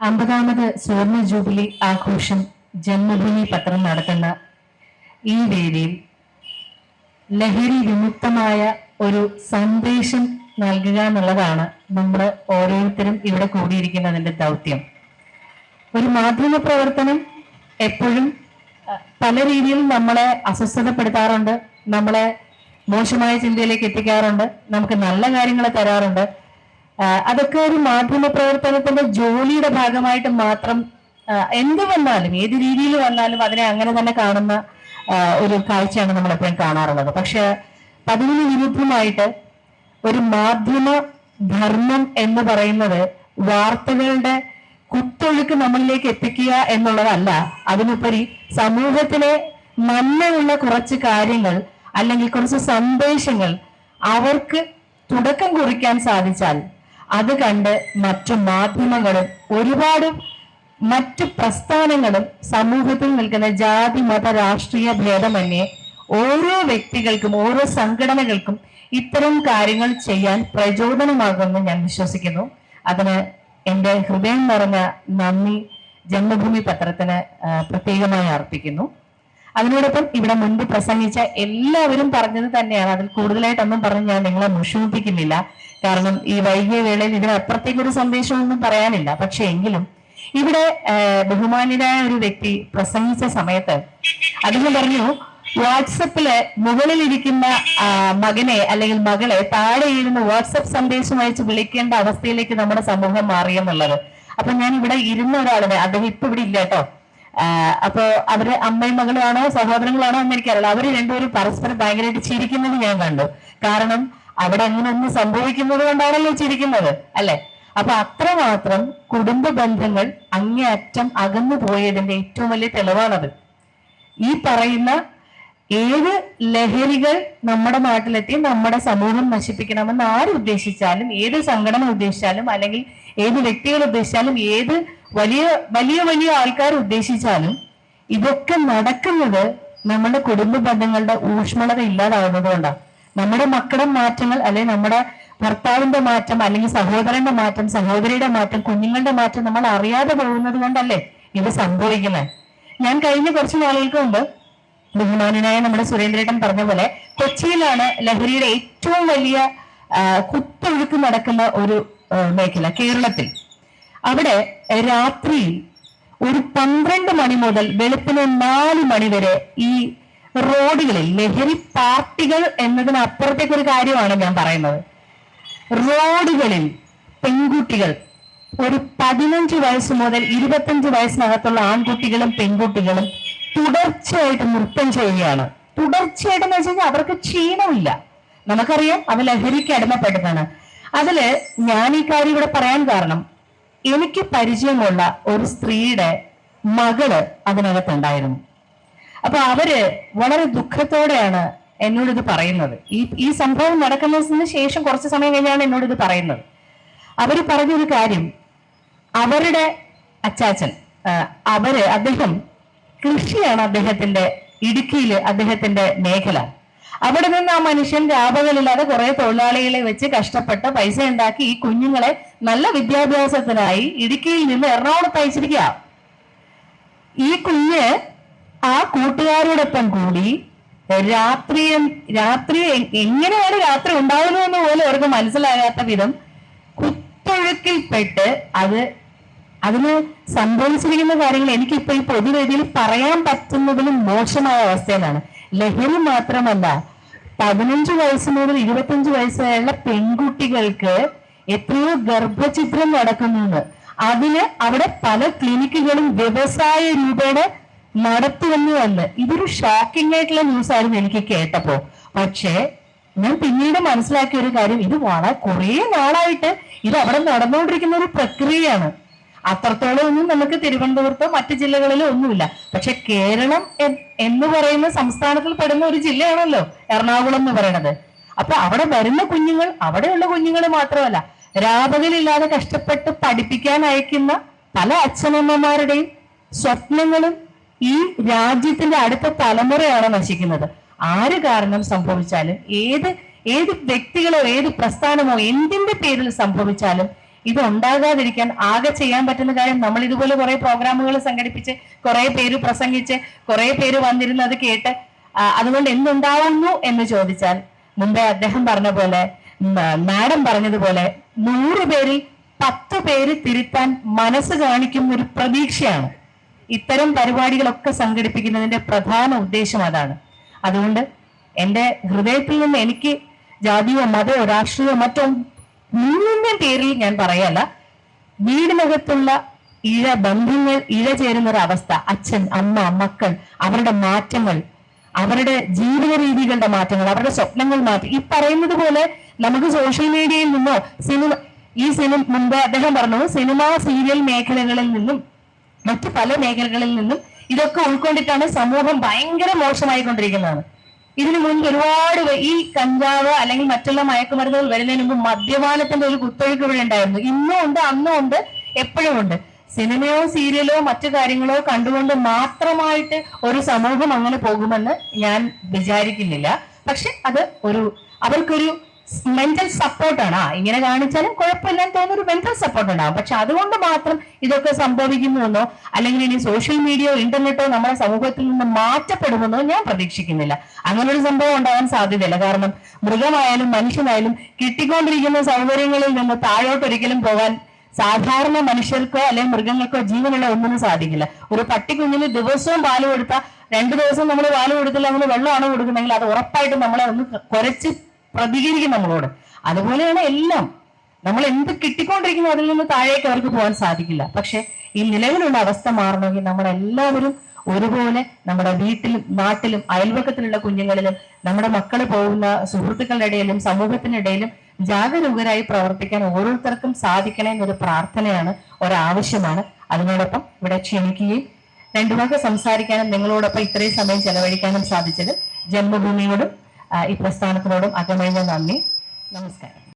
അമ്പതാമത് സുവർണ ജൂബിലി ആഘോഷം ജന്മഭൂമി പത്രം നടത്തുന്ന ഈ വേദിയിൽ ലഹരി വിമുക്തമായ ഒരു സന്ദേശം നൽകുക എന്നുള്ളതാണ് നമ്മൾ ഓരോരുത്തരും ഇവിടെ കൂടിയിരിക്കുന്നതിന്റെ ദൗത്യം. ഒരു മാധ്യമ പ്രവർത്തനം എപ്പോഴും പല രീതിയിൽ നമ്മളെ അസ്വസ്ഥതപ്പെടുത്താറുണ്ട് നമ്മളെ മോശമായ ചിന്തയിലേക്ക് എത്തിക്കാറുണ്ട് നമുക്ക് നല്ല കാര്യങ്ങൾ തരാറുണ്ട്. അതൊക്കെ ഒരു മാധ്യമ പ്രവർത്തനത്തിന്റെ ജോലിയുടെ ഭാഗമായിട്ട് മാത്രം എന്ത് വന്നാലും ഏത് രീതിയിൽ വന്നാലും അതിനെ അങ്ങനെ തന്നെ കാണുന്ന ഒരു കാഴ്ചയാണ് നമ്മൾ എപ്പോഴും കാണാറുള്ളത്. പക്ഷെ പതിവിന് വിരുദ്ധമായിട്ട് ഒരു മാധ്യമ ധർമ്മം എന്ന് പറയുന്നത് വാർത്തകളുടെ കുത്തൊഴുക്ക് നമ്മളിലേക്ക് എത്തിക്കുക എന്നുള്ളതല്ല. അതിനുപരി സമൂഹത്തിലെ നന്മയുള്ള കുറച്ച് കാര്യങ്ങൾ അല്ലെങ്കിൽ കുറച്ച് സന്ദേശങ്ങൾ അവർക്ക് തുടക്കം കുറിക്കാൻ സാധിച്ചാൽ അത് കണ്ട് മറ്റു മാധ്യമങ്ങളും ഒരുപാട് മറ്റു പ്രസ്ഥാനങ്ങളും സമൂഹത്തിൽ നിൽക്കുന്ന ജാതി മത രാഷ്ട്രീയ ഭേദമന്യേ ഓരോ വ്യക്തികൾക്കും ഓരോ സംഘടനകൾക്കും ഇത്തരം കാര്യങ്ങൾ ചെയ്യാൻ പ്രചോദനമാകുമെന്ന് ഞാൻ വിശ്വസിക്കുന്നു. അതിന് എന്റെ ഹൃദയം നിറഞ്ഞ നന്ദി ജന്മഭൂമി പത്രത്തിന് പ്രത്യേകമായി അർപ്പിക്കുന്നു. അതിനോടൊപ്പം ഇവിടെ മുൻപ് പ്രസംഗിച്ച എല്ലാവരും പറഞ്ഞത് തന്നെയാണ്. അതിൽ കൂടുതലായിട്ടൊന്നും പറഞ്ഞ് ഞാൻ നിങ്ങളെ മുഷിപ്പിക്കുന്നില്ല. കാരണം ഈ വൈകിയ വേളയിൽ ഇതിനപ്പുറത്തേക്ക് ഒരു സന്ദേശമൊന്നും പറയാനില്ല. പക്ഷെ എങ്കിലും ഇവിടെ ബഹുമാന്യരായ ഒരു വ്യക്തി പ്രസംഗിച്ച സമയത്ത് അദ്ദേഹം പറഞ്ഞു വാട്സപ്പിൽ മുകളിലിരിക്കുന്ന മകനെ അല്ലെങ്കിൽ മകളെ താഴെ ഇരുന്ന് വാട്സപ്പ് സന്ദേശം അയച്ച് വിളിക്കേണ്ട അവസ്ഥയിലേക്ക് നമ്മുടെ സമൂഹം മാറിയെന്നുള്ളത്. അപ്പൊ ഞാൻ ഇവിടെ ഇരുന്ന ഒരാളിനെ അദ്ദേഹം ഇപ്പൊ ഇവിടെ ഇല്ല കേട്ടോ. അപ്പൊ അവർ അമ്മയും മകളാണോ സഹോദരങ്ങളാണോ എന്ന് എനിക്കറിയില്ല. അവർ രണ്ടുപേരും പരസ്പരം ഭയങ്കരമായിട്ട് ചിരിക്കുന്നത് ഞാൻ കണ്ടു. കാരണം അവിടെ അങ്ങനെ ഒന്നും സംഭവിക്കുന്നത് കൊണ്ടാണല്ലോ ചിരിക്കുന്നത് അല്ലെ? അപ്പൊ അത്രമാത്രം കുടുംബ ബന്ധങ്ങൾ അങ്ങേയറ്റം അകന്നു പോയതിന്റെ ഏറ്റവും വലിയ തെളിവാണത്. ഈ പറയുന്ന ഏത് ലഹരികൾ നമ്മുടെ നാട്ടിലെത്തി നമ്മുടെ സമൂഹം നശിപ്പിക്കണമെന്ന് ആര് ഉദ്ദേശിച്ചാലും ഏത് സംഘടന ഉദ്ദേശിച്ചാലും അല്ലെങ്കിൽ ഏത് വ്യക്തികൾ ഉദ്ദേശിച്ചാലും ഏത് വലിയ വലിയ വലിയ ആൾക്കാർ ഉദ്ദേശിച്ചാലും ഇതൊക്കെ നടക്കുന്നത് നമ്മുടെ കുടുംബ ബന്ധങ്ങളുടെ ഊഷ്മളത ഇല്ലാതാവുന്നത് കൊണ്ടാണ് നമ്മുടെ മക്കളുടെ മാറ്റങ്ങൾ അല്ലെങ്കിൽ നമ്മുടെ ഭർത്താവിന്റെ മാറ്റം അല്ലെങ്കിൽ സഹോദരന്റെ മാറ്റം സഹോദരിയുടെ മാറ്റം കുഞ്ഞുങ്ങളുടെ മാറ്റം നമ്മൾ അറിയാതെ പോകുന്നത് കൊണ്ടല്ലേ ഇത് സംഭവിക്കുന്നത് ഞാൻ കഴിഞ്ഞ കുറച്ച് നാളുകൾക്ക് മുമ്പ് ബഹുമാനായ നമ്മുടെ സുരേന്ദ്രേട്ടൻ പറഞ്ഞ പോലെ കൊച്ചിയിലാണ് ലഹരിയുടെ ഏറ്റവും വലിയ കുത്തൊഴുക്ക് നടക്കുന്ന ഒരു മേഖല കേരളത്തിൽ. അവിടെ രാത്രിയിൽ ഒരു പന്ത്രണ്ട് മണി മുതൽ വെളുപ്പിന് നാല് മണി വരെ ഈ റോഡുകളിൽ ലഹരി പാർട്ടികൾ എന്നതിനപ്പുറത്തേക്ക് ഒരു കാര്യമാണ് ഞാൻ പറയുന്നത്. റോഡുകളിൽ പെൺകുട്ടികൾ ഒരു പതിനഞ്ച് വയസ്സ് മുതൽ ഇരുപത്തഞ്ച് വയസ്സിനകത്തുള്ള ആൺകുട്ടികളും പെൺകുട്ടികളും തുടർച്ചയായിട്ട് നൃത്തം ചെയ്യുകയാണ്. തുടർച്ചയായിട്ട് എന്ന് വെച്ച് കഴിഞ്ഞാൽ അവർക്ക് ക്ഷീണമില്ല. നമുക്കറിയാം അവ ലഹരിക്ക് അടിമപ്പെട്ടതാണ്. അതിൽ ഞാൻ ഈ കാര്യം ഇവിടെ പറയാൻ കാരണം എനിക്ക് പരിചയമുള്ള ഒരു സ്ത്രീയുടെ മകൾ അതിനകത്തുണ്ടായിരുന്നു. അപ്പൊ അവർ വളരെ ദുഃഖത്തോടെയാണ് എന്നോട് ഇത് പറയുന്നത്. ഈ ഈ സംഭവം നടക്കുന്നതിന് ശേഷം കുറച്ച് സമയം കഴിഞ്ഞാണ് എന്നോട് ഇത് പറയുന്നത്. അവർ പറഞ്ഞൊരു കാര്യം. അവരുടെ അച്ചാച്ചൻ അവർ അദ്ദേഹം കൃഷിയാണ് അദ്ദേഹത്തിന്റെ ഇടുക്കിയിൽ അദ്ദേഹത്തിന്റെ മേഖല. അവിടെ നിന്ന് ആ മനുഷ്യൻ രാപകലില്ലാതെ കുറെ തൊഴിലാളികളെ വെച്ച് കഷ്ടപ്പെട്ട് പൈസ ഉണ്ടാക്കി ഈ കുഞ്ഞുങ്ങളെ നല്ല വിദ്യാഭ്യാസത്തിനായി ഇടുക്കിയിൽ നിന്ന് എറണാകുളത്ത് അയച്ചിരിക്കുക ഈ കുഞ്ഞ് ആ കൂട്ടുകാരോടൊപ്പം കൂടി രാത്രി രാത്രി എങ്ങനെയാണ് രാത്രി ഉണ്ടാകുന്നതെന്ന് പോലും അവർക്ക് മനസ്സിലാകാത്ത വിധം കുത്തൊഴുക്കിൽപ്പെട്ട് അത് അതിന് സംഭവിച്ചിരിക്കുന്ന കാര്യങ്ങൾ എനിക്കിപ്പോ ഈ പൊതുവേദിയിൽ പറയാൻ പറ്റുന്നതിലും മോശമായ അവസ്ഥയിലാണ്. ലഹരി മാത്രമല്ല പതിനഞ്ച് വയസ്സ് മുതൽ ഇരുപത്തഞ്ച് വയസ്സ് വരെയുള്ള പെൺകുട്ടികൾക്ക് എത്രയോ ഗർഭചിത്രം നടക്കുന്നുണ്ട്. അതിന് അവിടെ പല ക്ലിനിക്കുകളും വ്യവസായ രൂപേണ നടത്തുമെന്ന് വന്ന് ഇതൊരു ഷോക്കിംഗ് ആയിട്ടുള്ള ന്യൂസ് ആയിരുന്നു എനിക്ക് കേട്ടപ്പോ. പക്ഷേ ഞാൻ പിന്നീട് മനസ്സിലാക്കിയ ഒരു കാര്യം ഇത് വളരെ കുറേ നാളായിട്ട് ഇത് അവിടെ നടന്നുകൊണ്ടിരിക്കുന്ന ഒരു പ്രക്രിയയാണ്. അത്രത്തോളം ഒന്നും നമുക്ക് തിരുവനന്തപുരത്തോ മറ്റു ജില്ലകളിലോ ഒന്നുമില്ല. പക്ഷെ കേരളം എന്ന് പറയുന്ന സംസ്ഥാനത്തിൽ പെടുന്ന ഒരു ജില്ലയാണല്ലോ എറണാകുളം എന്ന് പറയുന്നത് അപ്പൊ അവിടെ വരുന്ന കുഞ്ഞുങ്ങൾ അവിടെയുള്ള കുഞ്ഞുങ്ങൾ മാത്രമല്ല രാപകലില്ലാതെ കഷ്ടപ്പെട്ട് പഠിപ്പിക്കാൻ അയക്കുന്ന പല അച്ഛനമ്മമാരുടെയും സ്വപ്നങ്ങളും ഈ രാജ്യത്തിന്റെ അടുത്ത തലമുറയാണ് നശിക്കുന്നത്. ആര് കാരണം സംഭവിച്ചാലും ഏത് ഏത് വ്യക്തികളോ ഏത് പ്രസ്ഥാനമോ എന്തിന്റെ പേരിൽ സംഭവിച്ചാലും ഇത് ഉണ്ടാകാതിരിക്കാൻ ആകെ ചെയ്യാൻ പറ്റുന്ന കാര്യം നമ്മൾ ഇതുപോലെ കുറെ പ്രോഗ്രാമുകൾ സംഘടിപ്പിച്ച് കുറെ പേര് പ്രസംഗിച്ച് കുറെ പേര് വന്നിരുന്ന് അത് കേട്ട് അതുകൊണ്ട് എന്തുണ്ടാവുന്നു എന്ന് ചോദിച്ചാൽ മുമ്പേ അദ്ദേഹം പറഞ്ഞ പോലെ മാഡം പറഞ്ഞതുപോലെ നൂറ് പേരിൽ പത്ത് പേര് തിരുത്താൻ മനസ്സ് കാണിക്കുന്ന ഒരു പ്രതീക്ഷയാണ്. ഇത്തരം പരിപാടികളൊക്കെ സംഘടിപ്പിക്കുന്നതിന്റെ പ്രധാന ഉദ്ദേശം അതാണ്. അതുകൊണ്ട് എന്റെ ഹൃദയത്തിൽ നിന്ന് എനിക്ക് ജാതിയോ മതമോ രാഷ്ട്രീയമോ മറ്റോ മൂന്നിന്റെ പേരിൽ ഞാൻ പറയല്ല. വീടിനകത്തുള്ള ഇഴ ബന്ധങ്ങൾ ഇഴ ചേരുന്ന ഒരു അവസ്ഥ അച്ഛൻ അമ്മ മക്കൾ അവരുടെ മാറ്റങ്ങൾ അവരുടെ ജീവിത രീതികളുടെ മാറ്റങ്ങൾ അവരുടെ സ്വപ്നങ്ങൾ മാറ്റി ഈ പറയുന്നത് പോലെ നമുക്ക് സോഷ്യൽ മീഡിയയിൽ നിന്നോ സിനിമ ഈ സിനിമ മുമ്പ് അദ്ദേഹം പറഞ്ഞു സിനിമ സീരിയൽ മേഖലകളിൽ നിന്നും മറ്റു പല മേഖലകളിൽ നിന്നും ഇതൊക്കെ ഉൾക്കൊണ്ടിട്ടാണ് സമൂഹം ഭയങ്കര മോശമായി കൊണ്ടിരിക്കുന്നതാണ് ഇതിനു മുൻപ് ഒരുപാട് ഈ കഞ്ചാവ് അല്ലെങ്കിൽ മറ്റുള്ള മയക്കുമരുന്നുകൾ വരുന്നതിന് മുമ്പ് മദ്യപാനത്തിന്റെ ഒരു കുത്തൊഴുക്ക് ഇവിടെ ഉണ്ടായിരുന്നു. ഇന്നും ഉണ്ട് അന്നും ഉണ്ട് എപ്പോഴും ഉണ്ട്. സിനിമയോ സീരിയലോ മറ്റു കാര്യങ്ങളോ കണ്ടുകൊണ്ട് മാത്രമായിട്ട് ഒരു സമൂഹം അങ്ങനെ പോകുമെന്ന് ഞാൻ വിചാരിക്കുന്നില്ല. പക്ഷെ അത് ഒരു അവർക്കൊരു മെന്റൽ സപ്പോർട്ടാണ് ആ ഇങ്ങനെ കാണിച്ചാലും കുഴപ്പമില്ലെന്ന് തോന്നുന്ന ഒരു മെന്റൽ സപ്പോർട്ട് ഉണ്ടാവും. പക്ഷെ അതുകൊണ്ട് മാത്രം ഇതൊക്കെ സംഭവിക്കുന്നുവെന്നോ അല്ലെങ്കിൽ ഇനി സോഷ്യൽ മീഡിയയോ ഇന്റർനെറ്റോ നമ്മുടെ സമൂഹത്തിൽ നിന്ന് മാറ്റപ്പെടുമെന്നോ ഞാൻ പ്രതീക്ഷിക്കുന്നില്ല. അങ്ങനെ ഒരു സംഭവം ഉണ്ടാകാൻ സാധ്യതയില്ല. കാരണം മൃഗമായാലും മനുഷ്യനായാലും കിട്ടിക്കൊണ്ടിരിക്കുന്ന സൗകര്യങ്ങളിൽ നിന്ന് താഴോട്ട് ഒരിക്കലും പോകാൻ സാധാരണ മനുഷ്യർക്കോ അല്ലെങ്കിൽ മൃഗങ്ങൾക്കോ ജീവനുള്ള ഒന്നിനും സാധിക്കില്ല. ഒരു പട്ടിക്കുഞ്ഞിന് ദിവസവും പാൽ കൊടുത്താൽ രണ്ടു ദിവസം നമ്മൾ പാൽ കൊടുത്തില്ല നമ്മൾ വെള്ളമാണ് കൊടുക്കുന്നെങ്കിൽ അത് ഉറപ്പായിട്ടും നമ്മളെ ഒന്ന് കുരച്ച് പ്രതികരിക്കും നമ്മളോട്. അതുപോലെയാണ് എല്ലാം. നമ്മൾ എന്ത് കിട്ടിക്കൊണ്ടിരിക്കുന്നു അതിൽ നിന്ന് താഴേക്ക് അവർക്ക് പോകാൻ സാധിക്കില്ല. പക്ഷെ ഈ നിലവിലുള്ള അവസ്ഥ മാറണമെങ്കിൽ നമ്മളെല്ലാവരും ഒരുപോലെ നമ്മുടെ വീട്ടിലും നാട്ടിലും അയൽവക്കത്തിലുള്ള കുഞ്ഞുങ്ങളിലും നമ്മുടെ മക്കൾ പോകുന്ന സുഹൃത്തുക്കളുടെ ഇടയിലും സമൂഹത്തിനിടയിലും ജാഗരൂകരായി പ്രവർത്തിക്കാൻ ഓരോരുത്തർക്കും സാധിക്കണേ എന്നൊരു പ്രാർത്ഥനയാണ് ഒരാവശ്യമാണ്. അതിനോടൊപ്പം ഇവിടെ ക്ഷണിക്കുകയും രണ്ടു വാക്ക് സംസാരിക്കാനും നിങ്ങളോടൊപ്പം ഇത്രയും സമയം ചെലവഴിക്കാനും സാധിച്ചത് ജന്മഭൂമിയോടും ഈ പ്രസ്ഥാനത്തിനോടും അകമഴിഞ്ഞ നന്ദി. നമസ്കാരം.